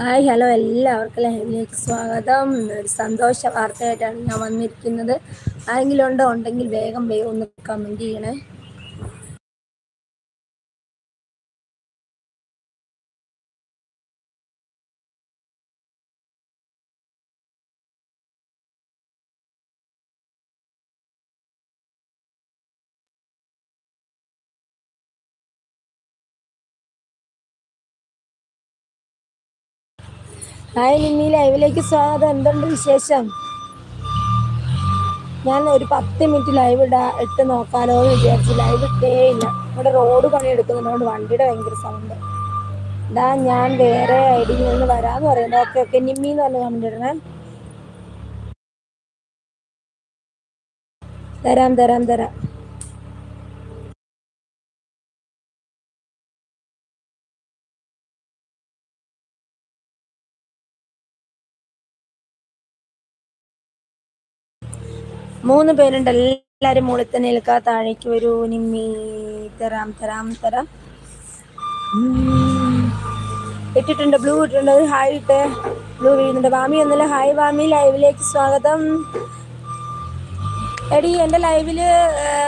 Hi hello എല്ലാവർക്കും ലൈവിലേക്ക് സ്വാഗതം. ഒരു സന്തോഷ വാർത്തയായിട്ടാണ് ഞാൻ വന്നിരിക്കുന്നത്. ആരെങ്കിലും ഉണ്ടോ? ഉണ്ടെങ്കിൽ വേഗം വേഗം ഒന്ന് കമന്റ് ചെയ്യണേ. ഹായ് നിമ്മി ലൈവിലേക്ക് സ്വാഗതം. എന്തുണ്ട് വിശേഷം? ഞാൻ ഒരു പത്ത് മിനിറ്റ് ലൈവ് ഇടാ ഇട്ട് നോക്കാലോ എന്ന് വിചാരിച്ചു ലൈവ് ഇട്ടേ ഇല്ല. ഇവിടെ റോഡ് പണി എടുക്കുന്നതുകൊണ്ട് വണ്ടിയുടെ ഭയങ്കര സൗണ്ട് ഇതാ ഞാൻ വേറെ ഐ ഡി നിന്ന് വരാന്ന് പറയുന്നത് ഓക്കെ ഓക്കെ നിമ്മി എന്ന് പറഞ്ഞ കമന്റ് ഇടണേ. തരാം തരാം തരാം. മൂന്ന് പേരുണ്ട്. എല്ലാരും മുകളിൽ തന്നെ നിൽക്കാ താഴേക്ക് വരൂ. നിമ്മി. തരാം തരാം തരാം. ഇട്ടിട്ടുണ്ട്. ബ്ലൂ ഇട്ടിട്ടുണ്ട്. ഹായ് ഇട്ട് ബ്ലൂ വീഴുന്നുണ്ട്. വാമി ഒന്നല്ല. ഹായ് വാമി. ലൈവിലേക്ക് സ്വാഗതം. എടി എന്റെ ലൈവിൽ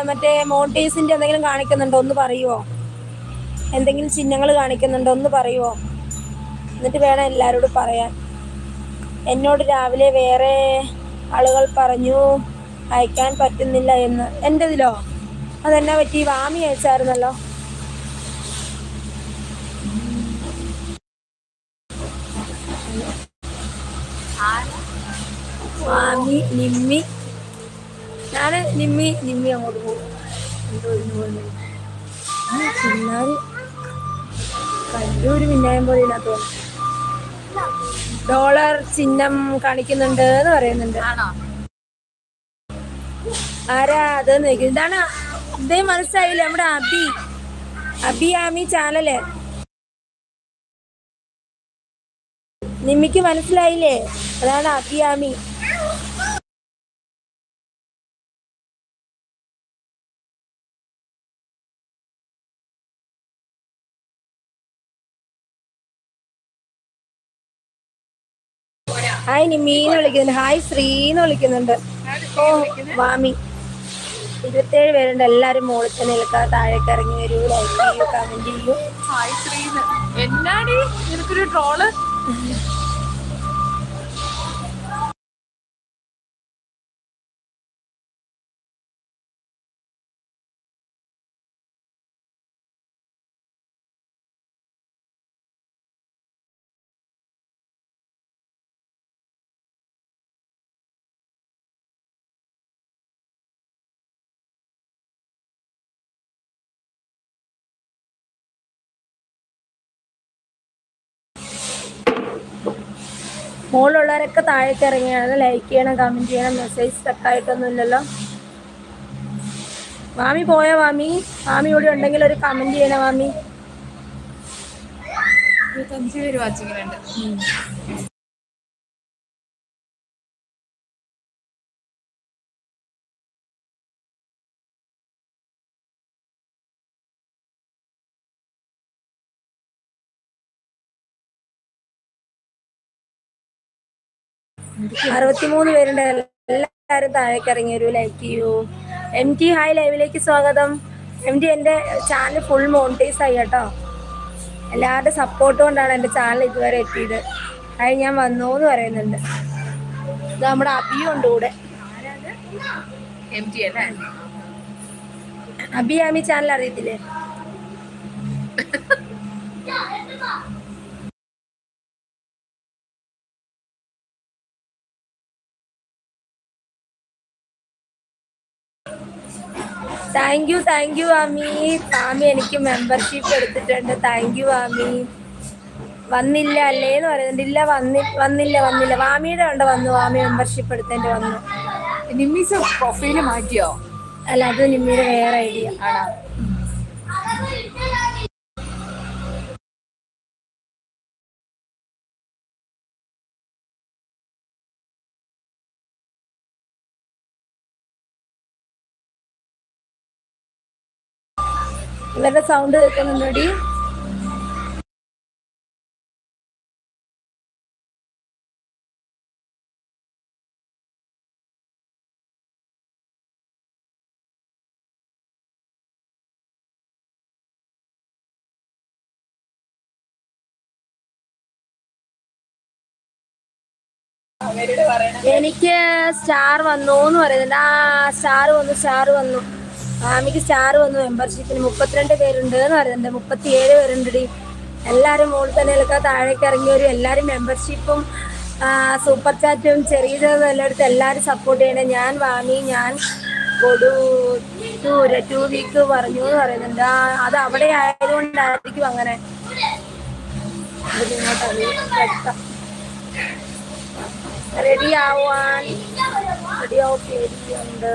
മറ്റേ മോട്ടേഴ്സിന്റെ എന്തെങ്കിലും കാണിക്കുന്നുണ്ടോ? ഒന്ന് പറയുമോ എന്തെങ്കിലും ചിഹ്നങ്ങൾ കാണിക്കുന്നുണ്ടോ? ഒന്ന് പറയുമോ എന്നിട്ട് വേണം എല്ലാവരോടും പറയാൻ. എന്നോട് രാവിലെ വേറെ ആളുകൾ പറഞ്ഞു. അയക്കാൻ പറ്റുന്നില്ല എന്ന്. എന്റെതിലോ അതെന്നാ പറ്റി വാമി അയച്ചായിരുന്നല്ലോ. വാമി നിമ്മി. ഞാൻ നിമ്മി നിമ്മി അങ്ങോട്ട് പോകും. പിന്നാൽ കല്ലൂര് മിന്നായം പോലെ തോന്നുന്നു ഡോളർ ചിഹ്നം കാണിക്കുന്നുണ്ട് എന്ന് പറയുന്നുണ്ട്. ആരാ അത് ഇതാണ് ഇതേ മനസ്സിലായില്ലേ നമ്മുടെ അബി. അബിയാമി ചാനൽ. നിമ്മിക്ക് മനസ്സിലായില്ലേ? അതാണ് അബിയാമി ഹായ് നിമ്മീന്ന് വിളിക്കുന്നുണ്ട്. ഹായ് ശ്രീന്ന് വിളിക്കുന്നുണ്ട്. ഓ വാമി ഇരുപത്തേഴ് പേരുണ്ട്. എല്ലാരും മുകളിൽ തന്നെ നിൽക്കുക താഴേക്ക് ഇറങ്ങി വരൂ. ലൈക്ക് ചെയ്യൂ കമന്റ് ചെയ്യൂ എന്നാടി? ട്രോൾ മുകളിലുള്ളവരൊക്കെ താഴേക്ക് ഇറങ്ങിയാണ് ലൈക്ക് ചെയ്യണം കമന്റ് ചെയ്യണം മെസ്സേജ് സ്റ്റക്ക് ആയിട്ടൊന്നുമില്ലല്ലോ. വാമി പോയ വാമി വാമി ഇവിടെ ഉണ്ടെങ്കിൽ ഒരു കമന്റ് ചെയ്യണം വാമി ഇരുപത്തഞ്ച് പേര് വാച്ചിങ്ങിനുണ്ട് അറുപത്തിമൂന്ന് പേരുണ്ട്. എല്ലാവരും താഴേക്ക് ഇറങ്ങി ഒരു ലൈക്ക് ചെയ്യൂ. എം ടി ഹായ് ലൈവിലേക്ക് സ്വാഗതം. എം ടി എന്റെ ചാനൽ ഫുൾ മോണിറ്റൈസ് ആയി കേട്ടോ. എല്ലാവരുടെ സപ്പോർട്ട് കൊണ്ടാണ് എന്റെ ചാനൽ ഇതുവരെ എത്തിയത്. അത് ഞാൻ വന്നു എന്ന് പറയുന്നുണ്ട്. ഇത് നമ്മുടെ അബിയുണ്ട് കൂടെ. അബി അബിയാമി ചാനൽ അറിയത്തില്ലേ? Thank you thank you Ami. Ami എനിക്ക് മെമ്പർഷിപ്പ് എടുത്തിട്ടുണ്ട്. Thank you Ami. വന്നില്ല അല്ലേ എന്ന് പറയുന്നുണ്ട്. ഇല്ല വന്നി വന്നില്ല വന്നില്ല. വാമിയുടെ ഉണ്ട് വന്നു. വാമി മെമ്പർഷിപ്പ് എടുത്തേണ്ടി വന്നു. നിമ്മീസ് പ്രൊഫൈൽ മാറ്റിയോ? അല്ല അത് നിമ്മിയുടെ വേറെ ഐഡിയ ആണോ? ഇവരുടെ സൗണ്ട് കേൾക്കുന്നുണ്ടോടി എനിക്ക് സ്റ്റാർ വന്നു എന്ന് പറയുന്നുണ്ട്. ആ സ്റ്റാർ വന്നു സ്റ്റാർ വന്നു. ആമിക്ക് സ്റ്റാർ വന്നു മെമ്പർഷിപ്പിന് മുപ്പത്തിരണ്ട് പേരുണ്ട് എന്ന് പറയുന്നുണ്ട്. മുപ്പത്തിയേഴ് പേരുണ്ട് എല്ലാവരും മുകളിൽ തന്നെ എടുക്കാൻ താഴേക്ക് ഇറങ്ങിയവരും എല്ലാവരും മെമ്പർഷിപ്പും സൂപ്പർ ചാറ്റും ചെറിയ എല്ലാം എടുത്ത് എല്ലാവരും സപ്പോർട്ട് ചെയ്യണേ. ഞാൻ വാങ്ങി ഞാൻ കൊടുത്തൂര ടു വീക്ക് പറഞ്ഞു എന്ന് പറയുന്നുണ്ട്. അത് അവിടെ ആയതുകൊണ്ടായിരിക്കും അങ്ങനെ. ഇങ്ങോട്ടാണ് റെഡി ആവാൻ റെഡി ആവും പേടിയുണ്ട്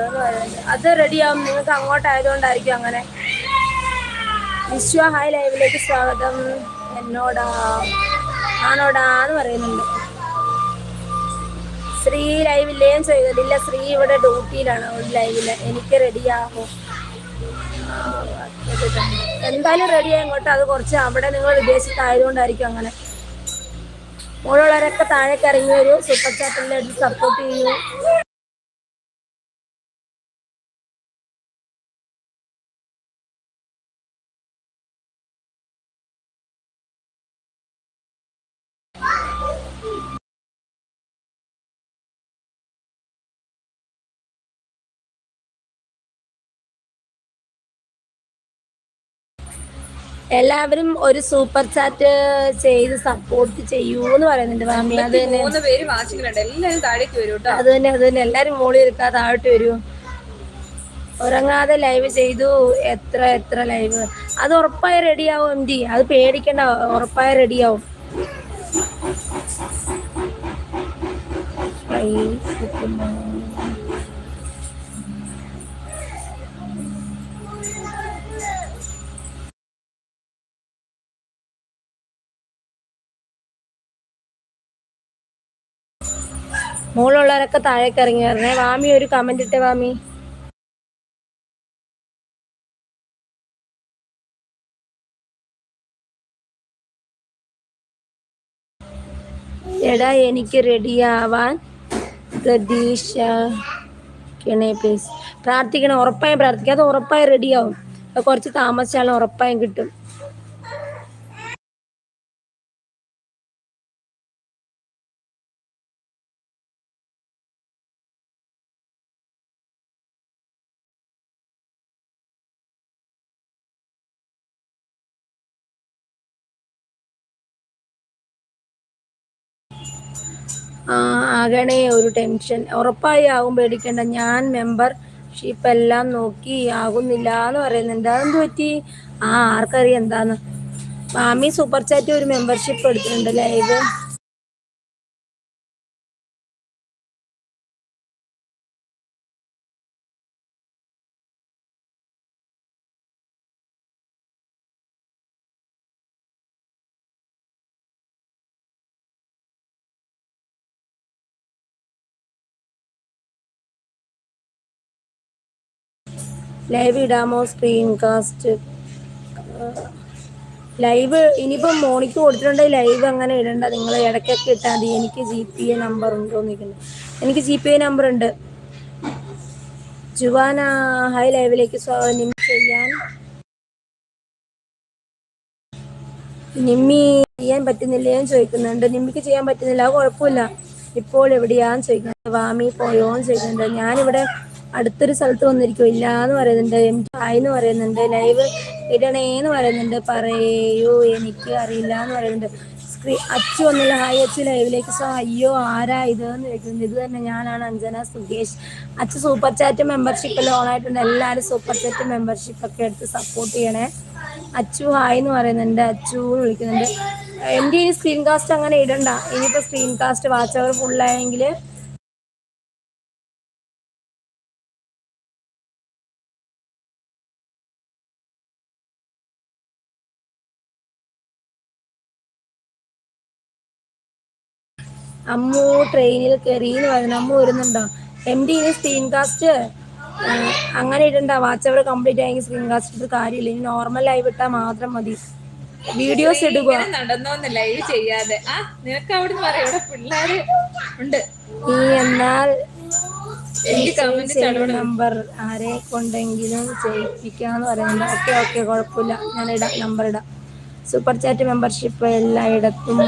അത് റെഡി ആവും നിങ്ങൾക്ക് അങ്ങോട്ടായതുകൊണ്ടായിരിക്കും അങ്ങനെ. വിശ്വ ഹായ് ലൈവിലേക്ക് സ്വാഗതം. എന്നോടാ? ആണോടാ എന്ന് പറയുന്നുണ്ട്. ശ്രീ ലൈവില്ലേയും ചെയ്തിട്ടില്ല ശ്രീ ഇവിടെ ഡ്യൂട്ടിയിലാണ്. ഒരു ലൈവിൽ. എനിക്ക് റെഡിയാകും എന്തായാലും റെഡിയായി. ഇങ്ങോട്ട് അത് കുറച്ച് അവിടെ നിങ്ങൾ വിദേശത്തായതുകൊണ്ടായിരിക്കും അങ്ങനെ. മുകളിലുള്ളവരൊക്കെ താഴേക്ക് ഇറങ്ങി വരൂ. സൂപ്പർ ചാറ്റിന്റെ സപ്പോർട്ട് ചെയ്യൂ എല്ലാവരും ഒരു സൂപ്പർ ചാറ്റ് ചെയ്ത് സപ്പോർട്ട് ചെയ്യൂ എന്ന് പറയുന്നുണ്ട് മാമി അത് തന്നെ. മൂന്ന് പേര് താഴേക്ക് വരും കേട്ടോ അത് തന്നെ അത് തന്നെ. എല്ലാരും മോളി എടുക്കാ താഴോട്ട് വരൂ. ഉറങ്ങാതെ ലൈവ് ചെയ്തു. എത്ര എത്ര ലൈവ് അത് ഉറപ്പായി റെഡിയാവും എം ഡി അത് പേടിക്കണ്ട ഉറപ്പായി റെഡിയാവും മുകളിലുള്ളവരൊക്കെ താഴേക്ക് ഇറങ്ങി വരണേ വാമി ഒരു കമന്റ് ഇട്ടേ വാമി. എടാ എനിക്ക് റെഡിയാവാൻ പ്രതീക്ഷ പ്ലീസ് പ്രാർത്ഥിക്കണം ഉറപ്പായും പ്രാർത്ഥിക്കാം. അത് ഉറപ്പായും റെഡിയാവും കുറച്ച് താമസിച്ചാലും ഉറപ്പായും കിട്ടും. ആകണേ ഒരു ടെൻഷൻ ഉറപ്പായി ആകും പേടിക്കേണ്ട. ഞാൻ മെമ്പർഷിപ്പ് എല്ലാം നോക്കി ആകുന്നില്ല എന്ന് പറയുന്നുണ്ട് അതെന്ത് പറ്റി? ആ ആർക്കറിയാം എന്താന്ന്. മാമി സൂപ്പർ ചാറ്റ് ഒരു മെമ്പർഷിപ്പ് എടുത്തിട്ടുണ്ട് ലൈവ് ലൈവ് ഇടാമോ? സ്ക്രീൻ കാസ്റ്റ് ലൈവ് ഇനിയിപ്പം മോണിക്ക് കൊടുത്തിട്ടുണ്ടെങ്കിൽ ലൈവ് അങ്ങനെ ഇടണ്ട. നിങ്ങൾ ഇടയ്ക്കൊക്കെ ഇട്ടാൽ മതി. എനിക്ക് ജി പി എ നമ്പർ ഉണ്ടോ നിൽക്കുന്നത് എനിക്ക് ജി പി എ നമ്പർ ഉണ്ട്. ജുവാന ഹൈ ലൈവിലേക്ക് സ്വാഗതം ചെയ്യാൻ. നിമ്മി ചെയ്യാൻ പറ്റുന്നില്ലേന്ന് ചോദിക്കുന്നുണ്ട്. നിമ്മിക്ക് ചെയ്യാൻ പറ്റുന്നില്ല. കുഴപ്പമില്ല. ഇപ്പോൾ എവിടെയാന്ന് ചോദിക്കുന്നുണ്ട്. വാമി പോയോന്ന് ചോദിക്കുന്നുണ്ട്. ഞാനിവിടെ അടുത്തൊരു സ്ഥലത്ത് വന്നിരിക്കും ഇല്ല എന്ന് പറയുന്നുണ്ട്. എം ഹായ് എന്ന് പറയുന്നുണ്ട്. ലൈവ് ഇടണേന്ന് പറയുന്നുണ്ട്. പറയൂ എനിക്ക് അറിയില്ല എന്ന് പറയുന്നുണ്ട്. സ്ക്രീ അച്ചു വന്നില്ല ഹായ് അച്ചു ലൈവിലേക്ക് സോ അയ്യോ ആരാ ഇത് എന്ന് ചോദിക്കുന്നുണ്ട്. ഇത് തന്നെ ഞാനാണ് Anjana Sukesh. Achu super chat membership loan ആയിട്ടുണ്ട്. എല്ലാവരും സൂപ്പർ ചാറ്റ് മെമ്പർഷിപ്പ് ഒക്കെ എടുത്ത് സപ്പോർട്ട് ചെയ്യണേ. അച്ചു ഹായ് എന്ന് പറയുന്നുണ്ട്. അച്ചു എന്ന് വിളിക്കുന്നുണ്ട്. എന്റെ ഈ സ്ക്രീൻ കാസ്റ്റ് അങ്ങനെ ഇടണ്ട. ഇനിയിപ്പോൾ സ്ക്രീൻ കാസ്റ്റ് വാച്ച് അവർ ഫുള്ളായെങ്കിൽ അമ്മു ട്രെയിനിൽ കയറി എന്ന് പറയുന്നു അമ്മു വരുന്നുണ്ടോ? എം ഡി സ്ക്രീൻ കാസ്റ്റ് അങ്ങനെ ഇടണ്ട. വാച്ച് അവർ കംപ്ലീറ്റ് ആയെങ്കിൽ സ്ക്രീൻ കാസ്റ്റ് ഇത് കാര്യമില്ല. ഇനി നോർമൽ ആയി വിട്ടാൽ മാത്രം മതി. വീഡിയോസ് ഇടുക. നടന്നോന്ന് ലൈവ് ചെയ്യാതെ. ആ നിനക്ക് അവിടുന്ന് പറയാം. ഇവിടെ പിള്ളേര് ഉണ്ട്. നീ എന്നാൽ നമ്പർ ആരെ കൊണ്ടെങ്കിലും ചെയ്യിപ്പിക്കാന്ന് പറയുന്നത്. ഓക്കെ ഓക്കെ കുഴപ്പമില്ല. ഞാൻ ഇടാം നമ്പർ ഇടാം. സൂപ്പർ ചാറ്റ് മെമ്പർഷിപ്പ് എല്ലായിടത്തും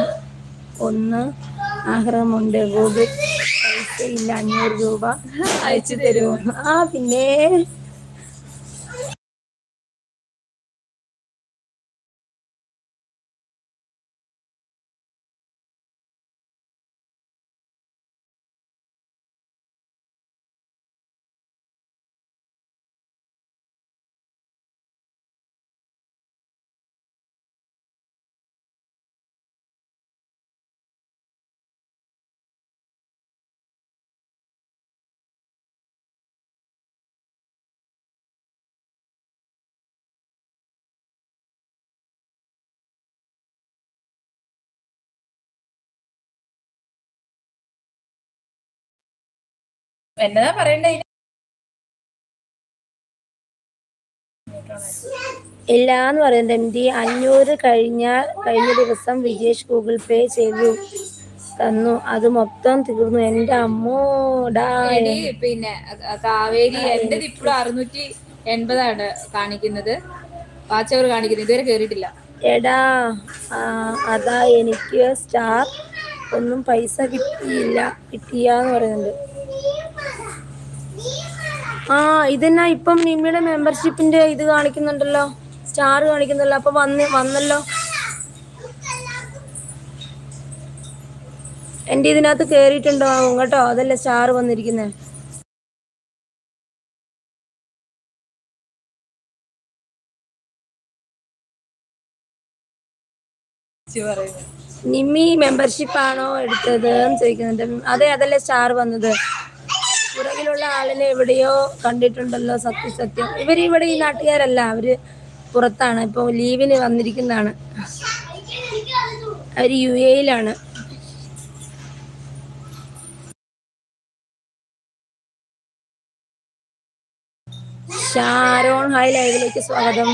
ഒന്ന് ആഗ്രഹമുണ്ട്. ഗൂഗിൾ പൈസ ഇല്ല അഞ്ഞൂറ് രൂപ അയച്ചു തരുമോ? ആ പിന്നെ എന്നതാ പറയണ്ടേ? ഇല്ല എന്ന് പറയുന്നത് എം ഡി അഞ്ഞൂറ് കഴിഞ്ഞ കഴിഞ്ഞ ദിവസം വിജേഷ് ഗൂഗിൾ പേ ചെയ്തു തന്നു. അത് മൊത്തം തീർന്നു. എന്റെ അമ്മോടാ പിന്നെ കാവേരി എന്റെ ഇപ്പോഴും അറുന്നൂറ്റി എൺപതാണ് കാണിക്കുന്നത്. വാച്ചവർ അവർ കാണിക്കുന്നത് ഇതുവരെ കേറിയിട്ടില്ല. എടാ അതാ എനിക്ക് സ്റ്റാർ. ഒന്നും പൈസ കിട്ടിയില്ല. കിട്ടിയാന്ന് പറയുന്നുണ്ട്. ആ ഇതെന്നാ ഇപ്പം നിമ്മിയുടെ മെമ്പർഷിപ്പിന്റെ ഇത് കാണിക്കുന്നുണ്ടല്ലോ. സ്റ്റാർ കാണിക്കുന്നുണ്ടല്ലോ. അപ്പൊ വന്ന് വന്നല്ലോ. എന്റെ ഇതിനകത്ത് കേറിയിട്ടുണ്ടാവും കേട്ടോ അതല്ല സ്റ്റാർ പറയുന്നത് നിമ്മി മെമ്പർഷിപ്പ് ആണോ എടുത്തത് ചോദിക്കുന്നുണ്ട്. അതെ അതല്ലേ സ്റ്റാർ വന്നത്. പുറകിലുള്ള ആളിനെ എവിടെയോ കണ്ടിട്ടുണ്ടല്ലോ സത്യസത്യം ഇവർ ഇവിടെ ഈ നാട്ടുകാരല്ല അവർ പുറത്താണ്. ഇപ്പൊ ലീവിന് വന്നിരിക്കുന്നതാണ്. അവർ യു എയിലാണ്. ഷാരോൺ ഹായ് ലൈവിലേക്ക് സ്വാഗതം.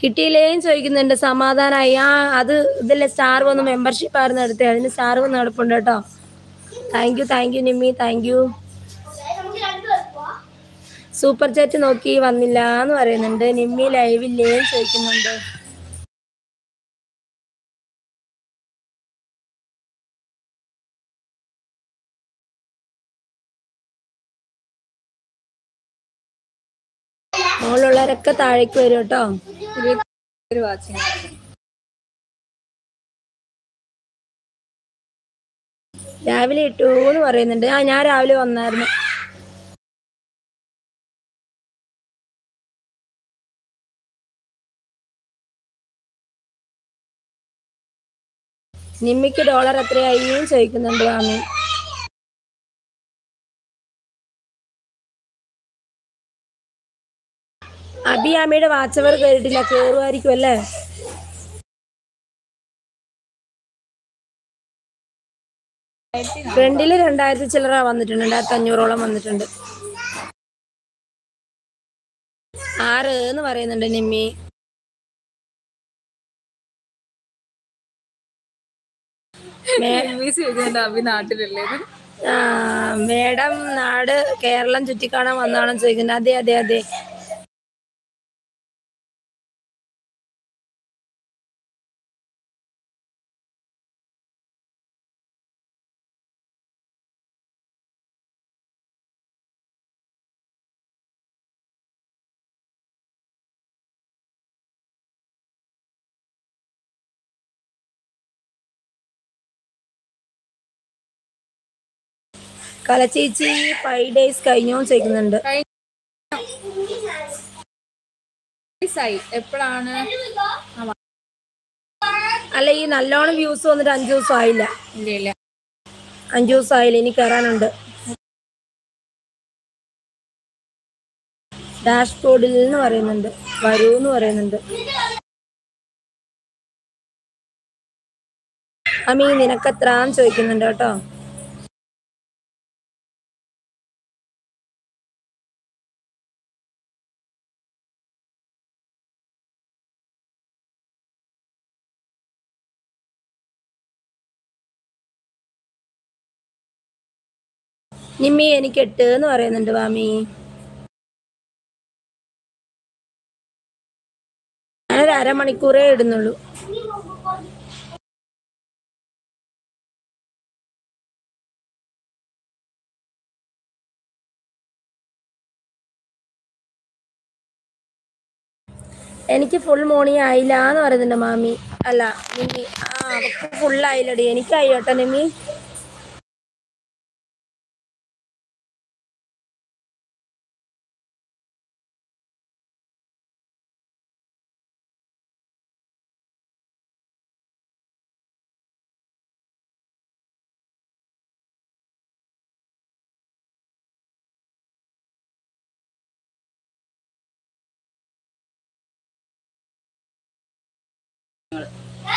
കിട്ടിയില്ലേന്ന് ചോദിക്കുന്നുണ്ട്. സമാധാനമായി ആ അത് ഇതിലെ സ്റ്റാർ വന്ന് മെമ്പർഷിപ്പ് ആയിരുന്നു എടുത്തേ. അതിന് സ്റ്റാർ വന്ന് നടപ്പുണ്ട് കേട്ടോ. Thank you thank you Nimmi. Thank you super chat നോക്കി വന്നില്ല എന്ന് പറയുന്നുണ്ട്. നിമ്മി ലൈവില്ലേന്ന് ചോദിക്കുന്നുണ്ട്. മുകളിലുള്ളവരൊക്കെ താഴേക്ക് വരും കേട്ടോ. രാവിലെ ഇട്ടു എന്ന് പറയുന്നുണ്ട്. ആ ഞാൻ രാവിലെ വന്നായിരുന്നു. നിമ്മിക്ക് ഡോളർ എത്രയായി ചോദിക്കുന്നുണ്ട് മാമി. അബിയാമിയുടെ വാച്ചവർ കയറിയിട്ടില്ല കയറുമായിരിക്കും അല്ലേ? ഫ്രണ്ടിൽ രണ്ടായിരത്തി ചില്ലറ വന്നിട്ടുണ്ട് രണ്ടായിരത്തി അഞ്ഞൂറോളം വന്നിട്ടുണ്ട്. ആറ് എന്ന് പറയുന്നുണ്ട് നിമ്മി. മേഡം നാട് കേരളം ചുറ്റിക്കാണാൻ വന്നാണെന്ന് ചോദിക്കുന്നത് അതെ അതെ അതെ. കലച്ചേച്ചി ഫൈവ് ഡേയ്സ് കഴിഞ്ഞോ ചോദിക്കുന്നുണ്ട്. എപ്പോഴാണ്? അല്ല ഈ നല്ലോണം വ്യൂസ് വന്നിട്ട് അഞ്ചു ദിവസം ആയില്ല. അഞ്ചു ദിവസം ആയില്ല ഇനി കയറാനുണ്ട് ഡാഷ്ബോർഡിൽ എന്ന് പറയുന്നുണ്ട്. വരൂ എന്ന് പറയുന്നുണ്ട്. അമ്മീ നിനക്കെത്രാന്ന് ചോദിക്കുന്നുണ്ട് കേട്ടോ? നിമ്മി എനിക്ക് എട്ട് എന്ന് പറയുന്നുണ്ട് മാമി ഞാനൊരു അരമണിക്കൂറേ ഇടുന്നുള്ളൂ. എനിക്ക് ഫുൾ മോർണിംഗ് ആയില്ല എന്ന് പറയുന്നുണ്ട് മാമി. അല്ല നിമ്മി ആ ഫുൾ ഫുള്ളായില്ലടി എനിക്കായി കേട്ടോ നിമ്മി.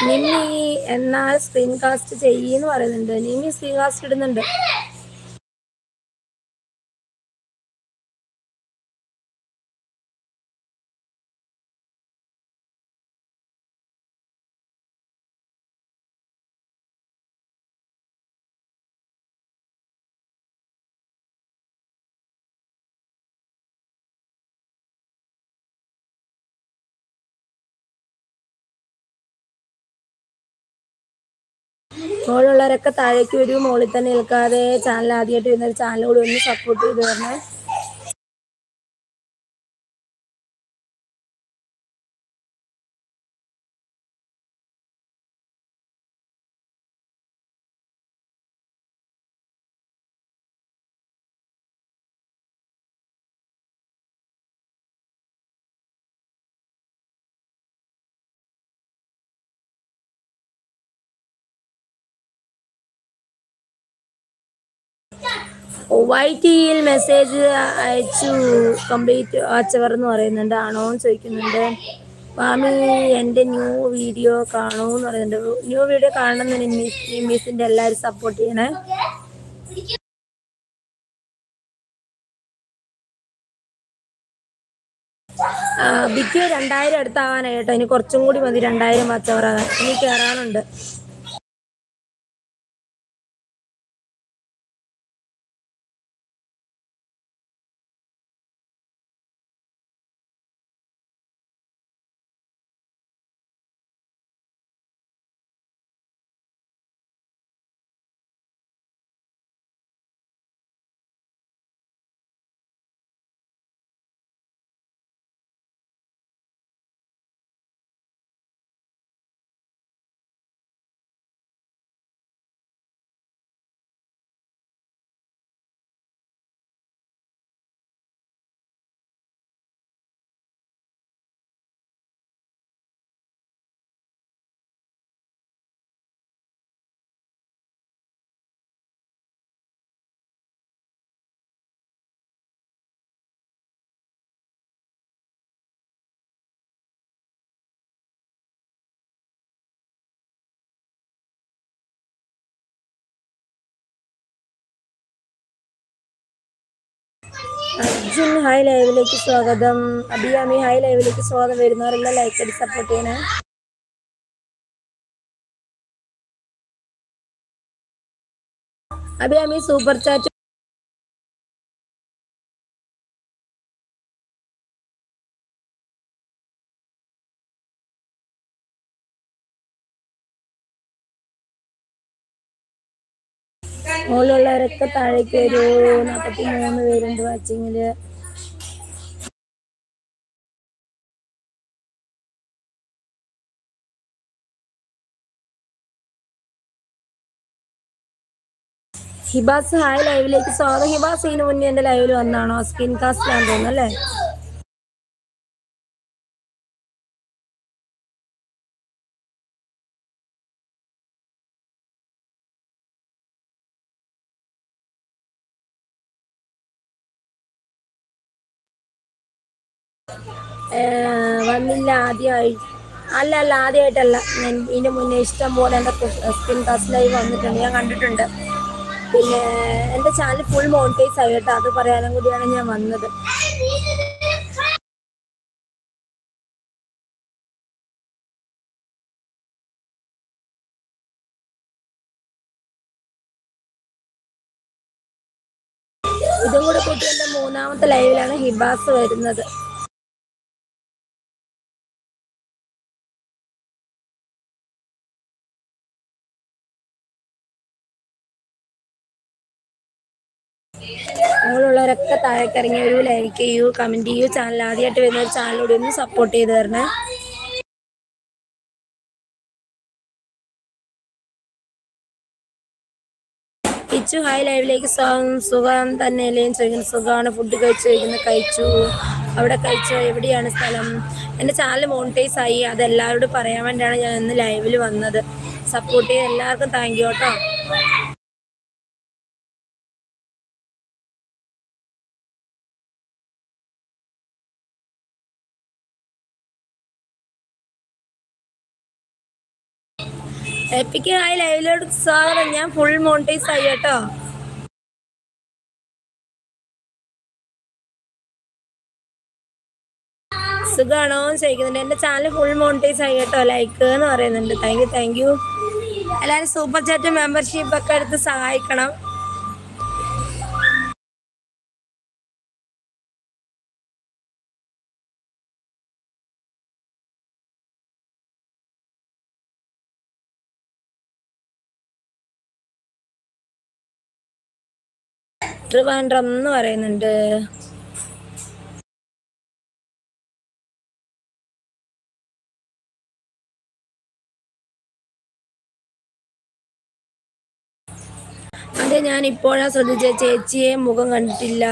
നിമ്മി എന്നാൽ സ്ക്രീൻ കാസ്റ്റ് ചെയ്യുന്നു പറയുന്നുണ്ട്. നിമ്മി സ്ക്രീൻ കാസ്റ്റ് ഇടുന്നുണ്ട്. മോളുള്ളവരൊക്കെ താഴേക്ക് വരും മോളിൽ തന്നെ നിൽക്കാതെ ചാനൽ ആദ്യമായിട്ട് വരുന്ന ഒരു ചാനൽ കൂടി ഒന്ന് സപ്പോർട്ട് ചെയ്ത് തരണേ വൈറ്റിയിൽ മെസ്സേജ് അയച്ചു കംപ്ലീറ്റ് വാച്ചവർ എന്ന് പറയുന്നുണ്ട് ആണോ എന്ന് ചോദിക്കുന്നുണ്ട്. മാമി എന്റെ ന്യൂ വീഡിയോ കാണൂ എന്ന് പറയുന്നുണ്ട്. ന്യൂ വീഡിയോ കാണണമെന്ന് മിസ് മിസ്സിന്റെ എല്ലാവരും സപ്പോർട്ട് ചെയ്യണേ. ബിക്ക് രണ്ടായിരം അടുത്താവാനായിട്ടോ ഇനി കുറച്ചും കൂടി മതി രണ്ടായിരം വാച്ചവർ ആകാൻ. ഇനി കയറാനുണ്ട് അർജുൻ ഹായ് ലൈവിലേക്ക് സ്വാഗതം. അബിയാമി ഹായ് ലൈവിലേക്ക് സ്വാഗതം. വരുന്നവരെല്ലാം ലൈക്ക് അടി സപ്പോർട്ട് ചെയ്യണേ. അബിയാമി സൂപ്പർ ചാറ്റ് മുകളിലുള്ളവരൊക്കെ താഴേക്ക് വരൂ. നാൽപ്പത്തി മൂന്ന് പേരുണ്ട് വാച്ചിങ്ങിൽ. ഹിബാസ് ഹായ് ലൈവിലേക്ക് സ്വാഗതം. ഹിബാസ് ഇതിനു മുന്നേ എന്റെ ലൈവിൽ വന്നാണോ? സ്കിൻ കാസ്റ്റ് ആണെന്ന് തോന്നുന്നു അല്ലേ? വന്നില്ല ആദ്യമായി. അല്ല അല്ല ആദ്യമായിട്ടല്ല. ഞാൻ ഇതിന് മുന്നേ ഇഷ്ടം പോലെ എന്റെ സ്കിൻ കാസ്റ്റ് ലൈവ് വന്നിട്ടുണ്ട്. ഞാൻ കണ്ടിട്ടുണ്ട്. പിന്നെ എന്റെ ചാനൽ ഫുൾ മോണിറ്റൈസ് ആയി കേട്ടോ. അത് പറയാനും കൂടിയാണ് ഞാൻ വന്നത്. ഇതും കൂടെ കൂട്ടി എന്റെ മൂന്നാമത്തെ ലൈവിലാണ് ഹിബാസ് വരുന്നത്. അങ്ങനെയുള്ളവരൊക്കെ താഴേക്ക് ഇറങ്ങി ഒരു ലൈക്ക് ചെയ്യൂ കമന്റ് ചെയ്യൂ. ചാനൽ ആദ്യമായിട്ട് വരുന്ന ഒരു ചാനലിലൂടെ ഒന്ന് സപ്പോർട്ട് ചെയ്ത് തരണേ. ഇച്ചു ഹായ് ലൈവിലേക്ക് സ്വാഗതം. സുഖം തന്നെ അല്ലേന്ന് ചോദിക്കുന്നു സുഖമാണ്. ഫുഡ് കഴിച്ചു കഴിക്കുന്നു കഴിച്ചു. അവിടെ കഴിച്ചു? എവിടെയാണ് സ്ഥലം? എന്റെ ചാനൽ മോണിറ്റൈസ് ആയി. അതെല്ലാവരോടും പറയാൻ വേണ്ടിയാണ് ഞാൻ ഇന്ന് ലൈവിൽ വന്നത്. സപ്പോർട്ട് ചെയ്ത് എല്ലാവർക്കും താങ്ക് യു കേട്ടോ. എപ്പിക്ക് ഹായ് ലൈവിലോട്ട് സ്വാഗതം. ഞാൻ ഫുൾ മോണിറ്റൈസ് ആയി കേട്ടോ. എന്ന് ചോദിക്കുന്നുണ്ട്. എന്റെ ചാനൽ ഫുൾ മോണിറ്റൈസ് ആയി കേട്ടോ. ലൈക്ക് എന്ന് പറയുന്നുണ്ട്. താങ്ക് യു താങ്ക് യു എല്ലാവരും സൂപ്പർ ചാറ്റ് മെമ്പർഷിപ്പ് ഒക്കെ എടുത്ത് സഹായിക്കണം. ട്രിവാൻഡ്രം എന്ന് പറയുന്നുണ്ട്. അതെ ഞാൻ ഇപ്പോഴാ ശ്രദ്ധിച്ച. ചേച്ചിയെ മുഖം കണ്ടിട്ടില്ല.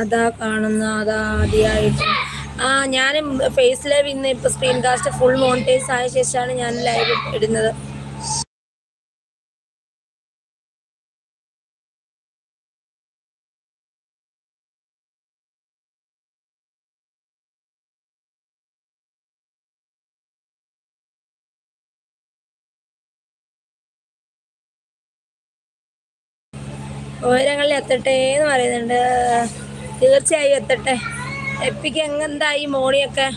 അതാ കാണുന്ന അതാ ആദ്യമായിട്ട് ആ ഞാൻ ഫേസ് ലൈവ് ഇന്ന് ഇപ്പൊ സ്ക്രീൻ കാസ്റ്റ് ഫുൾ മോണിറ്റൈസ് ആയ ശേഷമാണ് ഞാൻ ലൈവ് ഇടുന്നത്. ഉയരങ്ങളിൽ എത്തട്ടെ എന്ന് പറയുന്നുണ്ട്. തീർച്ചയായും എത്തട്ടെ. എപ്പിക്ക് എങ്ങെന്തായി മോണിയൊക്കെ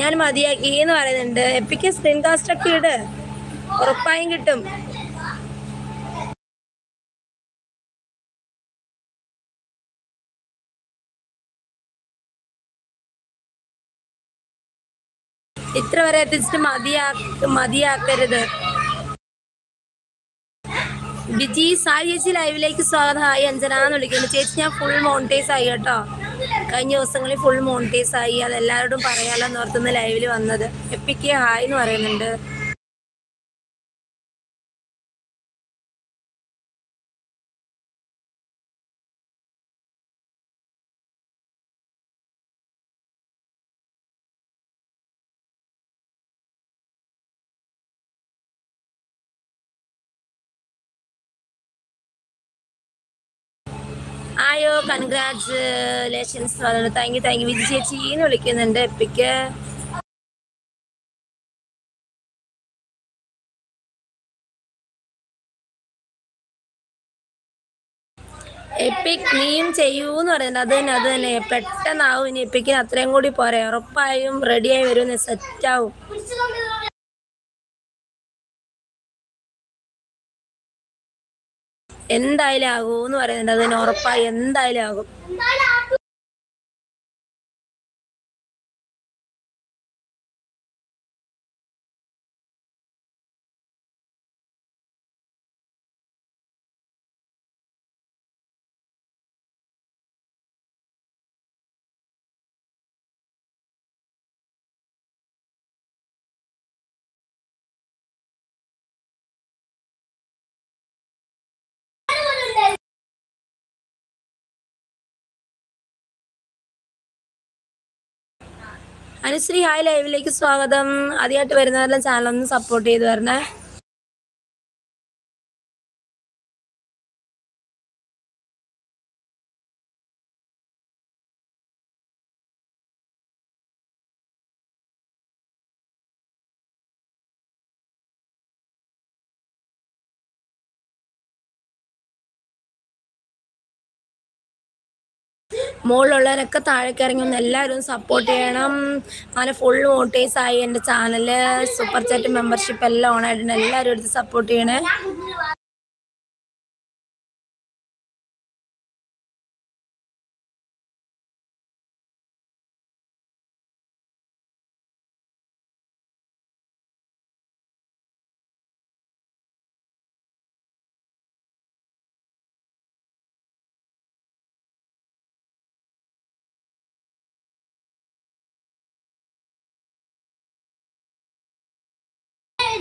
ഞാൻ മതിയാക്കി എന്ന് പറയുന്നുണ്ട്. എപ്പിക്ക് സ്ക്രീൻ കാസ്റ്റ് ഒക്കെ ഇട്. ഉറപ്പായും കിട്ടും. ഇത്ര വരെ എത്തിച്ചിട്ട് മതിയാ മതിയാക്കരുത്. ബിജി സായി ചേച്ചി ലൈവിലേക്ക് സ്വാഗതം. ഹായ് അഞ്ജന എന്ന് വിളിക്കുന്നു. ചേച്ചി ഞാൻ ഫുൾ മോണിറ്റൈസ് ആയി കേട്ടോ. കഴിഞ്ഞ ദിവസങ്ങളിൽ ഫുൾ മോണിറ്റൈസ് ആയി അതെല്ലാവരോടും പറയാലോ എന്ന് ഓർത്തുന്ന ലൈവിൽ വന്നത്. എപ്പിക്ക് ഹായ് എന്ന് പറയുന്നുണ്ട് ആയോ കൺഗ്രാറ്റുലേഷൻസ് പറഞ്ഞു thank you thank you Viji ചേച്ചി എന്ന് വിളിക്കുന്നുണ്ട് എപ്പിക്ക്. എപ്പിക് നീയും ചെയ്യൂന്ന് പറയുന്നത് അത് തന്നെ അത് തന്നെ. പെട്ടെന്നാവും ഇനി എപ്പിക്കിന് അത്രയും കൂടി പോരെ. ഉറപ്പായും റെഡിയായി വരും സെറ്റ് എന്തായാലും ആകുമെന്ന് പറയുന്നുണ്ട്. അത് തന്നെ ഉറപ്പായി എന്തായാലും ആകും. അനുശ്രീ ഹായ് ലൈവിലേക്ക് സ്വാഗതം. ആദ്യമായിട്ട് വരുന്നവരെല്ലാം ചാനൽ ഒന്ന് സപ്പോർട്ട് ചെയ്ത് വരണേ. മുകളിലുള്ളവരൊക്കെ താഴേക്ക് ഇറങ്ങി ഒന്ന് എല്ലാവരും സപ്പോർട്ട് ചെയ്യണം. അങ്ങനെ ഫുൾ വോട്ടേഴ്സ് ആയി എന്റെ ചാനൽ സൂപ്പർ ചാറ്റ് മെമ്പർഷിപ്പ് എല്ലാം ഓണായിട്ടുണ്ട് എല്ലാവരും എടുത്ത് സപ്പോർട്ട് ചെയ്യണേ.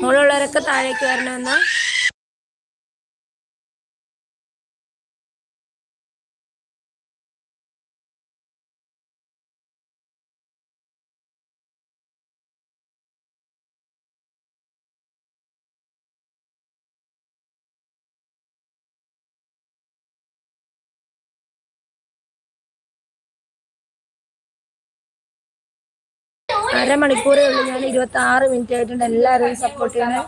മുകളിലുള്ളവരൊക്കെ താഴേക്ക് വരണമെന്ന് അരമണിക്കൂറേ ഉള്ളൂ ഞാൻ ഇരുപത്തി ആറ് മിനിറ്റ് ആയിട്ടുണ്ട്. എല്ലാവരും സപ്പോർട്ട് ചെയ്യണേ.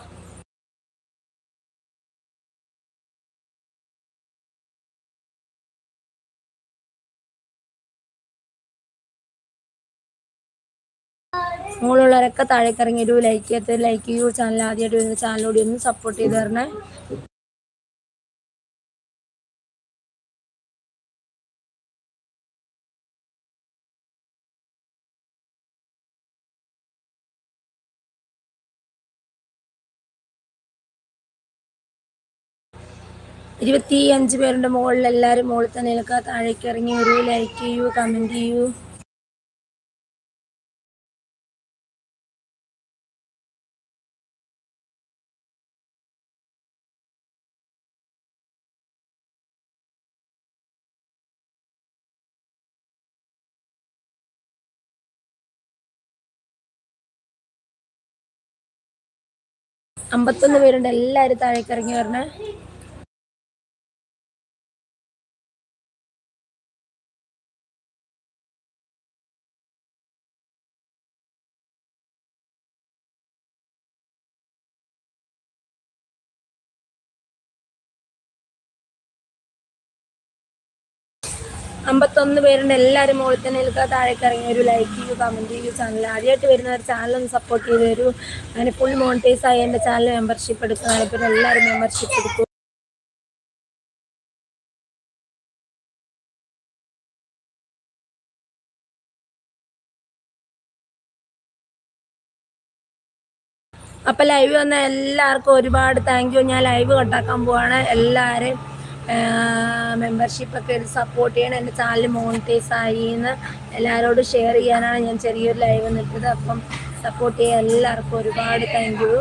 മുകളിലുള്ളവരൊക്കെ താഴേക്കിറങ്ങി ഒരു ലൈക്ക് ചെയ്ത് ലൈക്ക് ചെയ്യൂ. ചാനൽ ആദ്യമായിട്ട് വരുന്ന ചാനലോടി ഒന്ന് സപ്പോർട്ട് ചെയ്ത് തരണേ. ഇരുപത്തി അഞ്ച് പേരുടെ മുകളിൽ എല്ലാവരും മുകളിൽ തന്നെ നിൽക്കുക. താഴേക്ക് ഇറങ്ങി ഒരു ലൈക്ക് ചെയ്യൂ കമന്റ് ചെയ്യൂ. അമ്പത്തൊന്ന് പേരുണ്ട്. എല്ലാവരും താഴേക്ക് ഇറങ്ങി വരണേ. അമ്പത്തൊന്ന് പേരുണ്ട്. എല്ലാവരും മുകളിൽ തന്നെ നിൽക്കുക. താഴേക്ക് ഇറങ്ങി ഒരു ലൈക്ക് ചെയ്യൂ കമന്റ് ചെയ്യൂ. ചാനൽ ആദ്യമായിട്ട് വരുന്നവർ ചാനൽ ഒന്ന് സപ്പോർട്ട് ചെയ്ത് തരൂ അങ്ങനെ ഫുൾ മോണിറ്റൈസ് ആയി എന്റെ ചാനൽ മെമ്പർഷിപ്പ് എടുക്കുക പിന്നെ എല്ലാവരും മെമ്പർഷിപ്പ് എടുക്കും. അപ്പം ലൈവ് വന്ന എല്ലാവർക്കും ഒരുപാട് താങ്ക് യു ഞാൻ ലൈവ് കട്ടാക്കാൻ പോവാണ്. എല്ലാവരും മെമ്പർഷിപ്പൊക്കെ ഒരു സപ്പോർട്ട് ചെയ്യണം. എന്റെ ചാനൽ മോണിറ്റൈസ് ആയി എന്ന് എല്ലാവരോടും ഷെയർ ചെയ്യാനാണ് ഞാൻ ചെറിയൊരു ലൈവ് നിട്ടത് അപ്പം സപ്പോർട്ട് ചെയ്യാൻ എല്ലാവർക്കും ഒരുപാട് താങ്ക് യു